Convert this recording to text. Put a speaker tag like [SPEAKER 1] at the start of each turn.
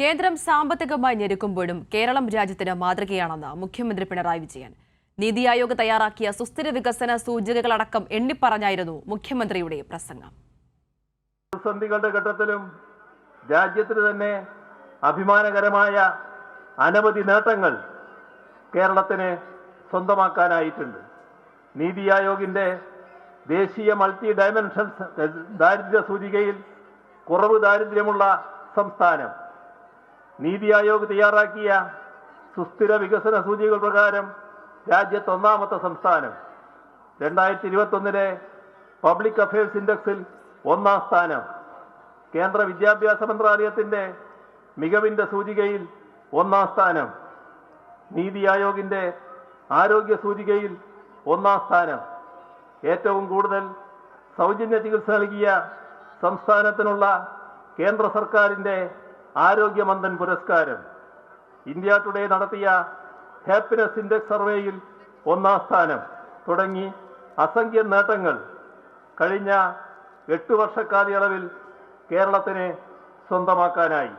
[SPEAKER 1] കേന്ദ്രം സാമ്പത്തികമായി ഞെരുക്കുമ്പോഴും കേരളം രാജ്യത്തിന് മാതൃകയാണെന്ന് മുഖ്യമന്ത്രി പിണറായി വിജയൻ. നീതി ആയോഗ് തയ്യാറാക്കിയ സുസ്ഥിര വികസന സൂചികകളടക്കം എണ്ണിപ്പറഞ്ഞായിരുന്നു മുഖ്യമന്ത്രിയുടെ പ്രസംഗം.
[SPEAKER 2] പ്രതിസന്ധികളുടെ ഘട്ടത്തിലും രാജ്യത്തിന് തന്നെ അഭിമാനകരമായ അനവധി നേട്ടങ്ങൾ കേരളത്തിന് സ്വന്തമാക്കാനായിട്ടുണ്ട്. നീതി ആയോഗിന്റെ ദേശീയ മൾട്ടി ഡയമെൻഷൻ ദാരിദ്ര്യ സൂചികയിൽ കുറവ് ദാരിദ്ര്യമുള്ള സംസ്ഥാനം. നീതി ആയോഗ് തയ്യാറാക്കിയ സുസ്ഥിര വികസന സൂചികൾ പ്രകാരം രാജ്യത്ത് ഒന്നാമത്തെ സംസ്ഥാനം. രണ്ടായിരത്തി ഇരുപത്തൊന്നിലെ പബ്ലിക് അഫയേഴ്സ് ഇൻഡെക്സിൽ ഒന്നാം സ്ഥാനം. കേന്ദ്ര വിദ്യാഭ്യാസ മന്ത്രാലയത്തിന്റെ മികവിന്റെ സൂചികയിൽ ഒന്നാം സ്ഥാനം. നീതി ആയോഗിന്റെ ആരോഗ്യ സൂചികയിൽ ഒന്നാം സ്ഥാനം. ഏറ്റവും കൂടുതൽ സൗജന്യ ചികിത്സ നൽകിയ സംസ്ഥാനത്തിനുള്ള കേന്ദ്ര സർക്കാരിന്റെ ആരോഗ്യമന്ത്രൻ പുരസ്കാരം. ഇന്ത്യ ടുഡേ നടത്തിയ ഹാപ്പിനെസ് ഇൻഡെക്സ് സർവേയിൽ ഒന്നാം സ്ഥാനം. തുടങ്ങി അസംഖ്യം നേട്ടങ്ങൾ. കഴിഞ്ഞ എട്ട് വർഷക്കാലയളവിൽ കേരളത്തിനെ സ്വന്തമാക്കാനായി.